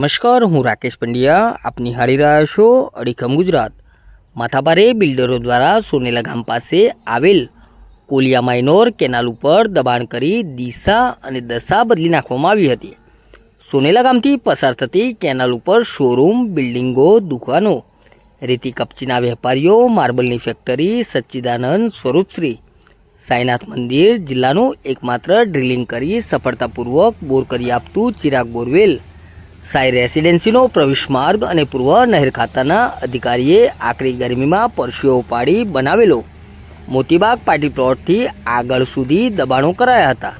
નમસ્કાર, હું રાકેશ પંડ્યા. આપ નિહાળી રહ્યા છો અડીખમ ગુજરાત. માથાભારે બિલ્ડરો દ્વારા સોનેલા ગામ પાસે આવેલ કોલિયા માઇનોર કેનાલ ઉપર દબાણ કરી દિશા અને દશા બદલી નાખવામાં આવી હતી. સોનેલા ગામથી પસાર થતી કેનાલ ઉપર શોરૂમ, બિલ્ડિંગો, દુકાનો, રેતી કપચીના વેપારીઓ, માર્બલની ફેક્ટરી, સચ્ચિદાનંદ, સ્વરૂપશ્રી, સાઈનાથ મંદિર જિલ્લાનું એકમાત્ર ડ્રિલિંગ કરી સફળતાપૂર્વક બોર કરી આપતું ચિરાગ બોરવેલ સાઈ રેસિડેન્સીનો પ્રવેશ માર્ગ અને પૂર્વ નહેર ખાતાના અધિકારીએ આકરી ગરમીમાં પરસીઓ ઉપાડી બનાવેલો. મોતીબાગ પાર્ટી પ્લોટથી આગળ સુધી દબાણો કરાયા હતા.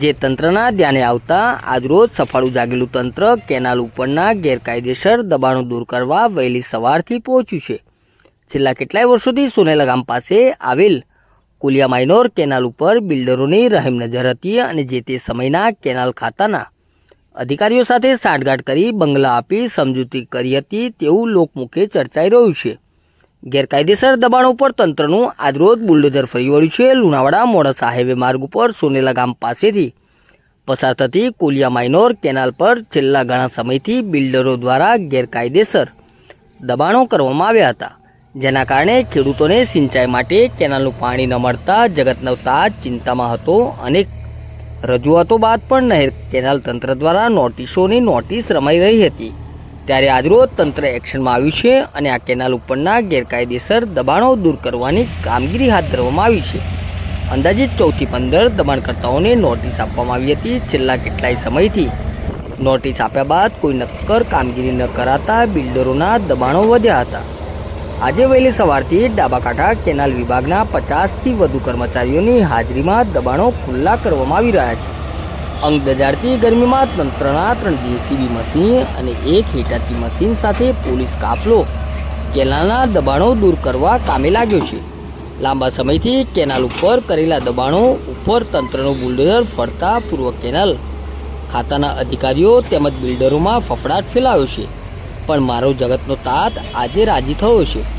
જે તંત્રના ધ્યાને આવતા આજરોજ સફાળું જાગેલું તંત્ર કેનાલ ઉપરના ગેરકાયદેસર દબાણો દૂર કરવા વહેલી સવારથી પહોંચ્યું છે. છેલ્લા કેટલાય વર્ષોથી સોનેલા ગામ પાસે આવેલ કુલિયા માઇનોર કેનાલ ઉપર બિલ્ડરોની રહેમ નજર હતી અને જે તે સમયના કેનાલ ખાતાના અધિકારીઓ સાથે સાંઠગાંઠ કરી બંગલા આપી સમજૂતી કરી હતી તેવું લોકમુખે ચર્ચાઈ રહ્યું છે. ગેરકાયદેસર દબાણો ઉપર તંત્રનું આજરોજ બુલડોઝર ફરી વળ્યું છે. લુણાવાડા મોડાસા હાઈવે માર્ગ ઉપર સોનેલા ગામ પાસેથી પસાર થતી કોલિયા માઇનોર કેનાલ પર છેલ્લા ઘણા સમયથી બિલ્ડરો દ્વારા ગેરકાયદેસર દબાણો કરવામાં આવ્યા હતા. જેના કારણે ખેડૂતોને સિંચાઈ માટે કેનાલનું પાણી ન મળતા જગતનો તાજ ચિંતામાં હતો અનેક રજૂઆતો બાદ પણ નહેર કેનાલ તંત્ર દ્વારા નોટિસોની નોટિસ રમાઈ રહી હતી. ત્યારે આજરોજ તંત્ર એક્શનમાં આવ્યું છે અને આ કેનાલ ઉપરના ગેરકાયદેસર દબાણો દૂર કરવાની કામગીરી હાથ ધરવામાં આવી છે. અંદાજિત ચૌદથી પંદર દબાણકર્તાઓને નોટિસ આપવામાં આવી હતી છેલ્લા કેટલાય સમયથી. નોટિસ આપ્યા બાદ કોઈ નક્કર કામગીરી ન કરાતા બિલ્ડરોના દબાણો વધ્યા હતા. આજે વહેલી સવારથી ડાબાકાંઠા કેનાલ વિભાગના પચાસથી વધુ કર્મચારીઓની હાજરીમાં દબાણો ખુલ્લા કરવામાં આવી રહ્યા છે. અંગ દજાડતી ગરમીમાં તંત્રના ત્રણ જેસીબી મશીન અને એક હિટાચી મશીન સાથે પોલીસ કાફલો. કેનાલના દબાણો દૂર કરવા કામે લાગ્યો છે. લાંબા સમયથી કેનાલ ઉપર કરેલા દબાણો ઉપર તંત્રનું બુલડોઝર ફરતા પૂર્વ કેનાલ. ખાતાના અધિકારીઓ તેમજ બિલ્ડરોમાં ફફડાટ ફેલાયો છે. પણ મારો જગતનો તાત આજે રાજી થયો છે.